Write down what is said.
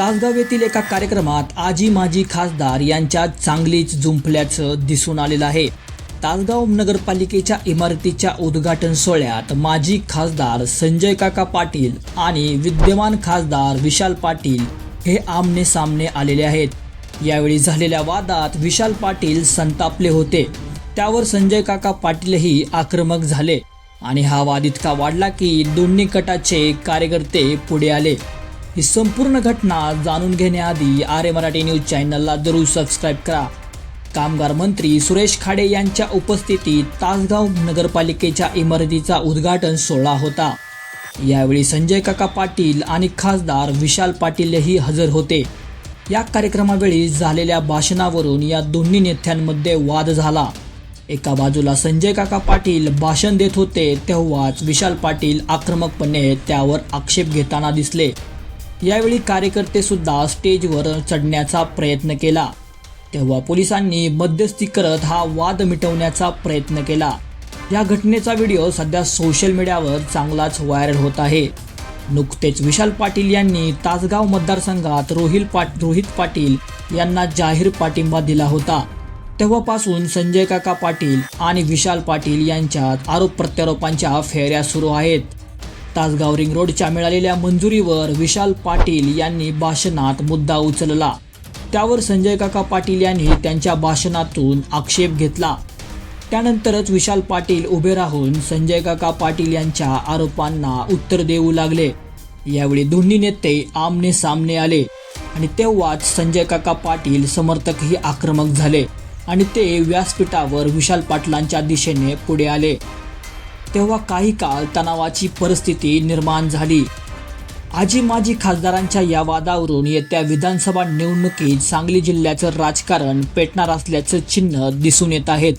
तासगाव येथील एका कार्यक्रमात आजी माजी खासदार यांच्या चांगलीच जुंपल्याचं दिसून आलेलं आहे. तासगाव नगरपालिकेच्या इमारतीच्या उद्घाटन सोहळ्यात माजी खासदार संजय काका पाटील आणि विद्यमान खासदार विशाल पाटील हे आमने सामने आलेले आहेत. यावेळी झालेल्या वादात विशाल पाटील संतापले होते. त्यावर संजय काका पाटीलही आक्रमक झाले आणि हा वाद इतका वाढला की दोन्ही गटाचे कार्यकर्ते पुढे आले. ही संपूर्ण घटना जाणून घेण्याआधी आरे मराठी न्यूज चॅनलला जरूर सबस्क्राईब करा. कामगार मंत्री सुरेश खाडे यांच्या उपस्थितीत तासगाव नगरपालिकेच्या इमारतीचा उद्घाटन सोहळा होता. यावेळी संजय काका पाटील आणि खासदार विशाल पाटीलही हजर होते. या कार्यक्रमावेळी झालेल्या भाषणावरून या दोन्ही नेत्यांमध्ये वाद झाला. एका बाजूला संजय काका पाटील भाषण देत होते तेव्हाच विशाल पाटील आक्रमकपणे त्यावर आक्षेप घेताना दिसले. यावेळी कार्यकर्ते सुद्धा स्टेजवर चढण्याचा प्रयत्न केला. तेव्हा पोलिसांनी मध्यस्थी करत हा वाद मिटवण्याचा प्रयत्न केला. या घटनेचा व्हिडिओ सध्या सोशल मीडियावर चांगलाच व्हायरल होत आहे. नुकतेच विशाल पाटील यांनी तासगाव मतदारसंघात रोहिल पाट रोहित पाटील यांना जाहीर पाठिंबा दिला होता. तेव्हापासून संजय काका पाटील आणि विशाल पाटील यांच्यात आरोप प्रत्यारोपांच्या फेऱ्या सुरू आहेत. तासगाव रिंग रोडच्या मिळालेल्या मंजुरीवर विशाल पाटील यांनी भाषणात मुद्दा उचलला. त्यावर संजय काका पाटील यांनी त्यांच्या भाषणातून आक्षेप घेतला. त्यानंतरच विशाल पाटील उभे राहून संजय काका पाटील यांच्या आरोपांना उत्तर देऊ लागले. यावेळी दोन्ही नेते आमने सामने आले आणि तेव्हाच संजय काका पाटील समर्थकही आक्रमक झाले आणि ते व्यासपीठावर विशाल पाटलांच्या दिशेने पुढे आले. तेव्हा काही काळ तणावाची परिस्थिती निर्माण झाली. आजी माजी खासदारांच्या या वादावरून येत्या विधानसभा निवडणुकीत सांगली जिल्ह्याचं राजकारण पेटणार असल्याचं चिन्ह दिसून येत आहेत.